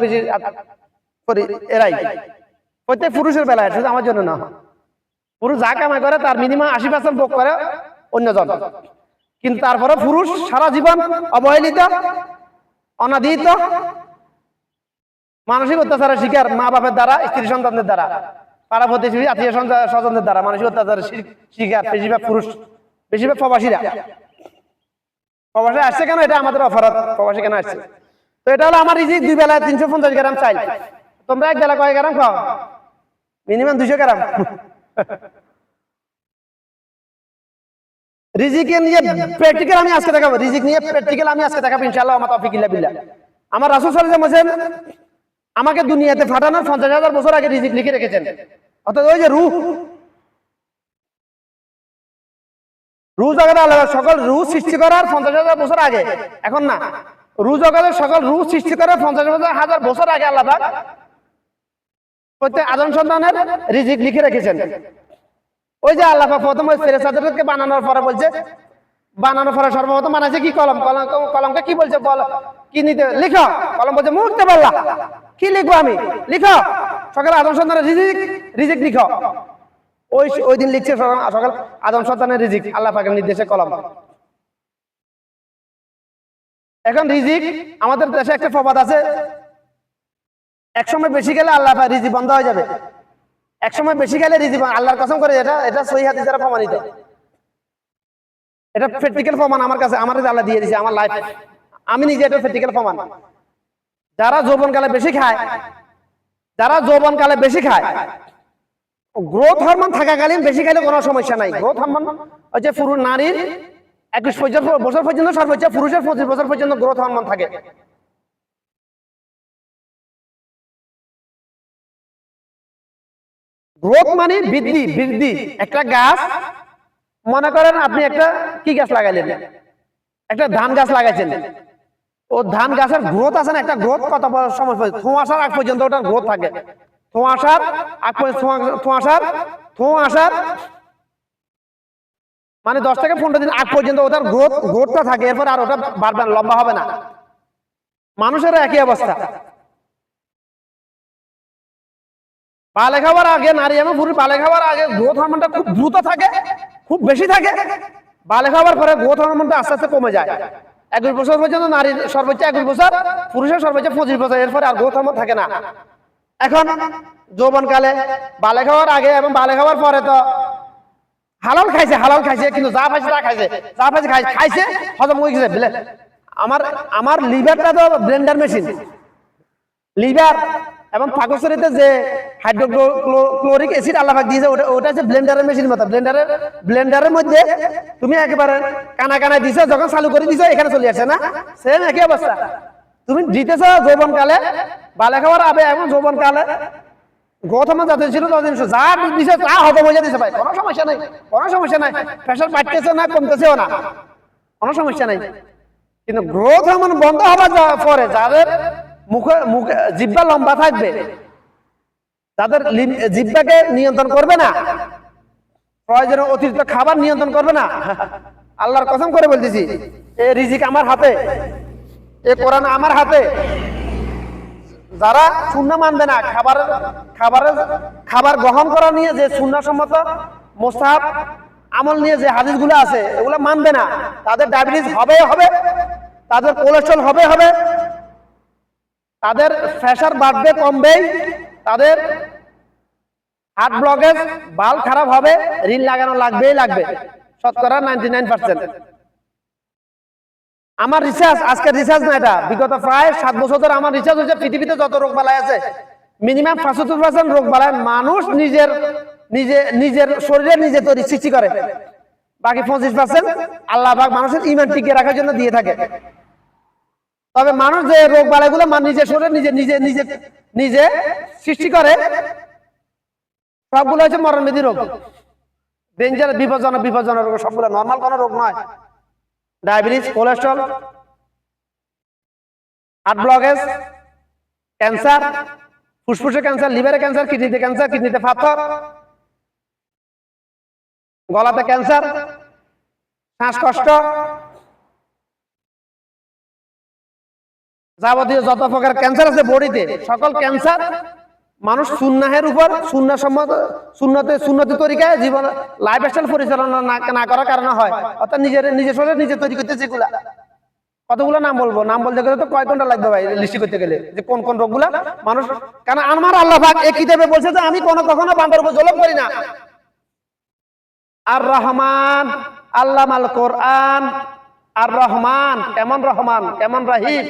বেশি এরাই। প্রত্যেক পুরুষের বেলায় শুধু আমার জন্য না। পুরুষ যা কামাই করে, তার মিনিমাম আশি পার্সেন্ট ভোগ করে কিন্তু তারপরে পুরুষ সারা জীবন অবহেলিত, অনাদিত, মানসিক অত্যাচারের শিকার মা বাপের দ্বারা, স্ত্রী সন্তানদের দ্বারা, পাড়া প্রতিবেশী, আত্মীয় স্বজন- স্বজনদের দ্বারা মানসিক অত্যাচারের শিকার বেশিরভাগ পুরুষ, বেশিরভাগ প্রবাসীরা। প্রবাসে আসছে কেন? এটা আমাদের অপরাধ। প্রবাসী কেন আসছে? তো এটা হলো আমার রিজিক দুই বেলায় তিনশো পঞ্চাশ গ্রাম চাই। তোমরা এক বেলা কয় গ্রাম খাও? মিনিমাম দুইশো গ্রাম। নিয়ে প্র্যাকটিক্যাল আমি আজকে দেখাবো। রিজিক নিয়ে প্র্যাকটিক্যাল আমি আজকে দেখাবো আমার তৌফিক ইল্লা আমার আমাকে দুনিয়াতে ফাটানোর পঞ্চাশ হাজার বছর আগে রিজিক লিখে রেখেছেন। অর্থাৎ ওই যে রূহ। রু জগতে আল্লাহ সকল রু সৃষ্টি করার পঞ্চাশ হাজার বছর আগে। এখন না। রু সকল রু সৃষ্টি করার পঞ্চাশ হাজার হাজার বছর আগে আল্লাহ প্রত্যেক আদম সন্তানের রিজিক লিখে রেখেছেন। ওই যে আল্লাহ প্রথম ওই ফেরেস্তাদেরকে বানানোর পরে বলছে, বানানোর পরে সর্বপ্রথম বানাইছে কি কলম? কলম, কলমকে কি বলছে? বল, কি নিতে? লিখো। কলম বলছে, মুহূর্তে পারলা। কি লিখব আমি? লিখো। সকালে আদম সন্তানের রিজিক রিজিক লিখো। ওই ওই দিন লিখছে সকাল আদম সন্তানের রিজিক, আল্লাহ পাকের নির্দেশে কলম। এখন রিজিক, আমাদের দেশে একটা প্রবাদ আছে। এক সময় বেশি গেলে আল্লাহ রিজিক বন্ধ হয়ে যাবে। এক সময় বেশি গেলে রিজিক আল্লাহর কসম করে এটা এটা সহি হাদিস দ্বারা প্রমাণিত। এটা প্র্যাকটিক্যাল প্রমাণ আমার কাছে আমার আল্লাহ দিয়ে দিয়েছে আমার লাইফ আমি নিজে এটা প্র্যাকটিক্যাল প্রমাণ। যারা যৌবনকালে বেশি খায় যারা যৌবনকালে বেশি খায় গ্রোথ হরমোন থাকাকালীন বেশি খাইলে কোনো সমস্যা নাই। গ্রোথ হরমোন হচ্ছে পুরুষ নারীর একুশ পর্যন্ত বছর পর্যন্ত সর্বোচ্চ পুরুষের পঁচিশ বছর পর্যন্ত গ্রোথ হরমোন থাকে। গ্রোথ মানে বৃদ্ধি বৃদ্ধি। একটা গাছ, মনে করেন আপনি একটা কি গাছ লাগাইলেন? একটা ধান গাছ লাগাইছেন। ও ধান গাছের গ্রোথ আছে না? একটা গ্রোথ কত সময় পর্যন্ত? থোঁয়াশার আগ পর্যন্ত ওটার গ্রোথ থাকে। থোঁয়াশার আগ পর্যন্ত থোঁয়া- থোঁয়াশার থোঁয়াশার মানে দশ থেকে পনেরো দিন আগ পর্যন্ত ওটার গ্রোথ গ্রোথটা থাকে, এরপর আর ওটা বাড়বে লম্বা হবে না। মানুষেরও একই অবস্থা। পালে খাওয়ার আগে নারী এবং পুরুষ পালে খাওয়ার আগে গ্রোথ হরমোনটা খুব দ্রুত থাকে, খুব বেশি থাকে। বালে খাওয়ার পরে গ্রোথ হরমোনটা আস্তে আস্তে কমে যায়। একুশ বছর পর্যন্ত নারীর সর্বোচ্চ একুশ বছর, পুরুষের সর্বোচ্চ পঁচিশ বছর, এরপরে আর গ্রোথ হরমোন থাকে না। এখন যৌবনকালে বালে খাওয়ার আগে এবং বালে খাওয়ার পরে তো হালাল খাইছে হালাল খাইছে, কিন্তু যা পাইছে তা খাইছে। যা পাইছে খাইছে, হজম হয়ে গেছে বুঝলে আমার আমার লিভারটা তো ব্লেন্ডার মেশিন। লিভার এবং পাকস্থলীতে যে হাইড্রোক্লোরিক অ্যাসিড আল্লাহ দিয়েছে, ওটা ওটা হচ্ছে ব্লেন্ডারের মেশিন মতো। ব্লেন্ডারের ব্লেন্ডারের মধ্যে তুমি একেবারে কানা কানা দিছো, যখন চালু করে দিছো, এখানে চলে আসছে না? সেম একই অবস্থা। তুমি দিতেছ যৌবন কালে বালে খাওয়ার আবে এবং যৌবন কালে ছিল যা দিছে তা দিছে ভাই। কোনো সমস্যা নাই, কোনো সমস্যা নাই। প্রেশার বাড়তেছে না, কমতেছেও না। কোনো সমস্যা নাই। কিন্তু গ্রোথ হরমোন বন্ধ হবার পরে যাদের মুখে মুখে জিব্বা লম্বা থাকবে তাদের জিব্বাকে নিয়ন্ত্রণ করবে না, প্রয়োজনে অতিরিক্ত খাবার নিয়ন্ত্রণ করবে না, আল্লাহর কসম করে বলতেছি, এ রিজিক আমার হাতে, এ কোরআন আমার হাতে যারা শূন্য মানবে না খাবারের খাবারের, খাবার গ্রহণ করা নিয়ে যে শূন্যসম্মত মোস্তাহাব, আমল নিয়ে যে হাদিসগুলো আছে, এগুলো মানবে না। তাদের ডায়াবেটিস হবে হবে, তাদের কোলেস্ট্রল হবে হবে, তাদের প্রেশার বাড়বে, কমবেই, তাদের হার্ট ব্লকেজ বাল খারাপ হবে, ঋণ লাগানো লাগবেই লাগবে। শতকরা নাইনটি নাইন পার্সেন্ট আমার রিসার্চ আজকে রিসার্চ না এটা। বিগত প্রায় সাত বছর ধরে আমার রিসার্চ হচ্ছে পৃথিবীতে যত রোগ বালাই আছে মিনিমাম পঁচাত্তর পার্সেন্ট রোগ বালাই মানুষ নিজের, নিজে, নিজের শরীরে নিজে তৈরি সৃষ্টি করে। বাকি পঁচিশ পার্সেন্ট আল্লাহ পাক মানুষের ইমান টিকিয়ে রাখার জন্য দিয়ে থাকে। তবে মানুষ যে রোগ বালাইগুলো নিজের শরীরে নিজে নিজে নিজে নিজে সৃষ্টি করে, সবগুলো হচ্ছে মরণবিধি রোগ। ডেঞ্জার বিপজ্জনক বিপজ্জনক রোগ, সবগুলো নর্মাল কোনো রোগ নয়। Diabetes cholesterol heart blockage cancer ফুসফুসে ক্যান্সার লিভারে ক্যান্সার কিডনিতে ক্যান্সার কিডনিতে পাথর গলাতে ক্যান্সার শ্বাসকষ্ট, যাবতীয় যত প্রকার ক্যান্সার আছে বডিতে সকল ক্যান্সার মানুষ সুন্নাহের উপর সুন্না সম্মত, সুন্নতে, সুন্নতি তরিকায় জীবন লাইফ স্টাইল পরিচালনা না করার কারণে হয়। অর্থাৎ নিজের নিজের শরীরে নিজে তৈরি করতেছে এগুলা কতগুলো নাম বলব? নাম বলতে গেলে তো কয় ঘণ্টা লাগবে ভাই লিস্টি করতে গেলে? যে কোন কোন রোগগুলা মানুষ কারণ আমার আল্লাহ পাক এই কিতাবে বলছে যে আমি কোনো কখনো বান্দার উপর জলম করি না। আর রহমান আল্লাহ মাল কোরআন। আর রহমান, কেমন রহমান, কেমন রাহিম।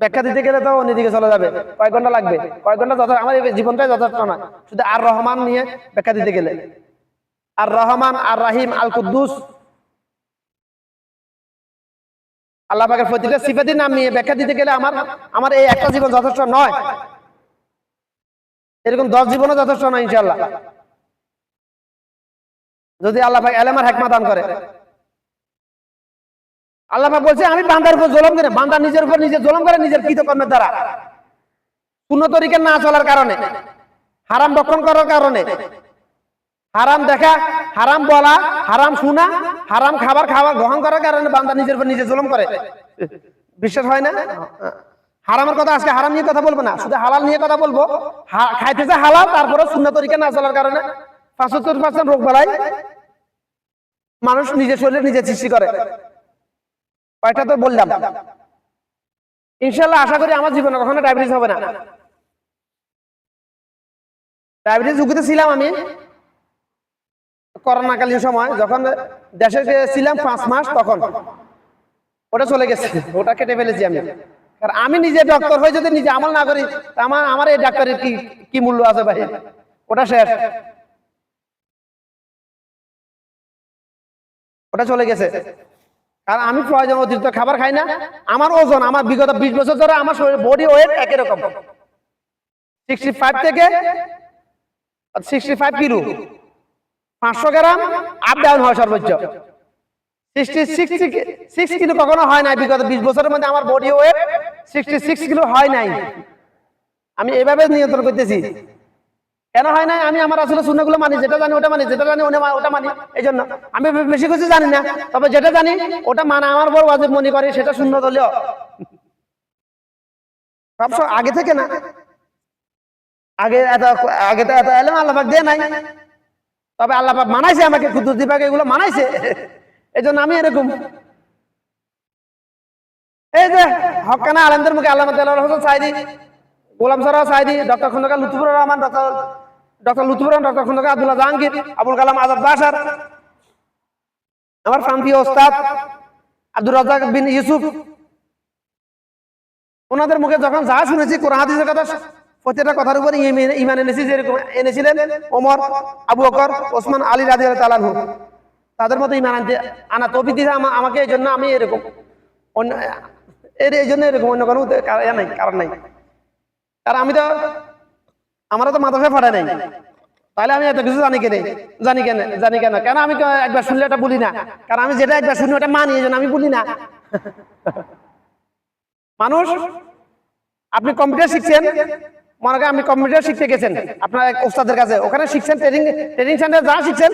ব্যাখ্যা দিতে গেলে তো অন্যদিকে চলে যাবে। কয় ঘণ্টা লাগবে? কয় ঘণ্টা যথেষ্ট আমার জীবনটাই যথেষ্ট না শুধু আর রহমান নিয়ে ব্যাখ্যা দিতে গেলে। আর রহমান, আর রাহিম, আল কুদ্দুস। আল্লাহ প্রতিটা সিফাতির নাম নিয়ে ব্যাখ্যা দিতে গেলে আমার আমার এই একটা জীবন যথেষ্ট নয়। এরকম দশ জীবনও যথেষ্ট নয় ইনশাল্লাহ যদি আল্লাহ এলেমার হেকমা দান করে। আল্লাহ বলছে, আমি বান্দার উপর জলম করে বান্দা নিজের উপর নিজে জলম করে, নিজের কৃতকর্মের দ্বারা। পূর্ণ তরিকে না চলার কারণে, হারাম ভক্ষণ করার কারণে। হারাম দেখা, হারাম বলা, হারাম শোনা, হারাম খাবার খাবার গ্রহণ করার কারণে বান্দা নিজের উপর নিজে জুলুম করে। বিশ্বাস হয় না? হারামের কথা আজকে হারাম নিয়ে কথা বলব না। শুধু হালাল নিয়ে কথা বলব। খাইতেছে হালাল তারপরে শূন্য তরিকা না চলার কারণে। পাঁচাত্তর পার্সেন্ট রোগ বেলায় মানুষ নিজের শরীরে নিজে সৃষ্টি করে। কয়টা তো বললাম। ইনশাল্লাহ আশা করি আমার জীবনে কখনো ডায়াবেটিস হবে না। ডায়াবেটিস ঝুঁকিতে ছিলাম আমি করোনাকালীন সময়, যখন দেশে ছিলাম পাঁচ মাস তখন। ওটা চলে গেছে, ওটা কেটে ফেলেছি আমি। কারণ আমি নিজে ডক্টর হয়ে যদি নিজে আমল না করি আমার আমার এই ডাক্তারের কি কি মূল্য আছে ভাই? ওটা শেষ। ওটা চলে গেছে। কারণ আমি প্রয়োজন অতিরিক্ত খাবার খাই না। আমার ওজন, আমার বিগত বিশ বছর ধরে আমার শরীর বডি ওয়েট একই রকম। সিক্সটি ফাইভ থেকে সিক্সটি ফাইভ কিলো। পাঁচশো গ্রাম আপ ডাউন হয় সর্বোচ্চ। সিক্সটি সিক্স সিক্স কিলো কখনো হয় নাই বিগত বিশ বছরের মধ্যে আমার body weight sixty six kilo হয় নাই। আমি এভাবে নিয়ন্ত্রণ করতেছি। কেন হয় না আমি আমার আসলে শূন্যগুলো মানি, যেটা জানি ওটা মানি, যেটা জানি ওটা- মানি এই জন্য আমি বেশি কিছু জানি না, তবে যেটা জানি, ওটা মানা আমার বড় ওয়াজিব মনে করে, সেটা শূন্য দলীয় সব সব আগে থেকে না। আগে এত আগে তো এত এলাম আল্লাহ দিয়ে নাই। তবে আল্লাপাক মানাইছে আমাকে কুদ্দুস দিবাক এগুলো মানাইছে। এই জন্য আমি এরকম। এই যে, হকানা আলমদের মুখে আল্লাহ হোসেন সাইদি গোলাম সরাও Saidi doctor Khandakar Lutfur Rahman, doctor doctor Lutfur doctor Khandakar Abdullah Jahangir, Abul Kalam Azad Basar আমার প্রান্তীয় ওস্তাদ আব্দুর রাজাক বিন ইউসুফ। ওনাদের মুখে যখন যা শুনেছি, কোরআন হাদিসের কথা, প্রত্যেকটা কথার উপর ইমান- এনেছি, যেরকম এনেছিলেন ওমর, আবু বকর, ওসমান আলী রাজি তালানহু তাদের মতো ইমান আনতে আনা তৌফিক দিয়েছে আমাকে এই জন্য আমি এরকম, অন্য, এর, এই জন্য এরকম অন্য কোনো নাই, কারণ নাই। কারণ আমি তো আমারও তো মাদ্রাসায় ফাটাই নাই। তাহলে আমি এত কিছু জানি কেন? জানি কেন? জানি কেন? কেন আমি একবার শুনলে এটা বলি না? কারণ আমি যেটা একবার শুনি ওটা মানি আমি বলি না। মানুষ, আপনি কম্পিউটার শিখছেন? মনে করেন আপনি কম্পিউটার শিখতে গেছেন। আপনার ওস্তাদের কাছে। ওখানে শিখছেন ট্রেনিং ট্রেনিং সেন্টারে যা শিখছেন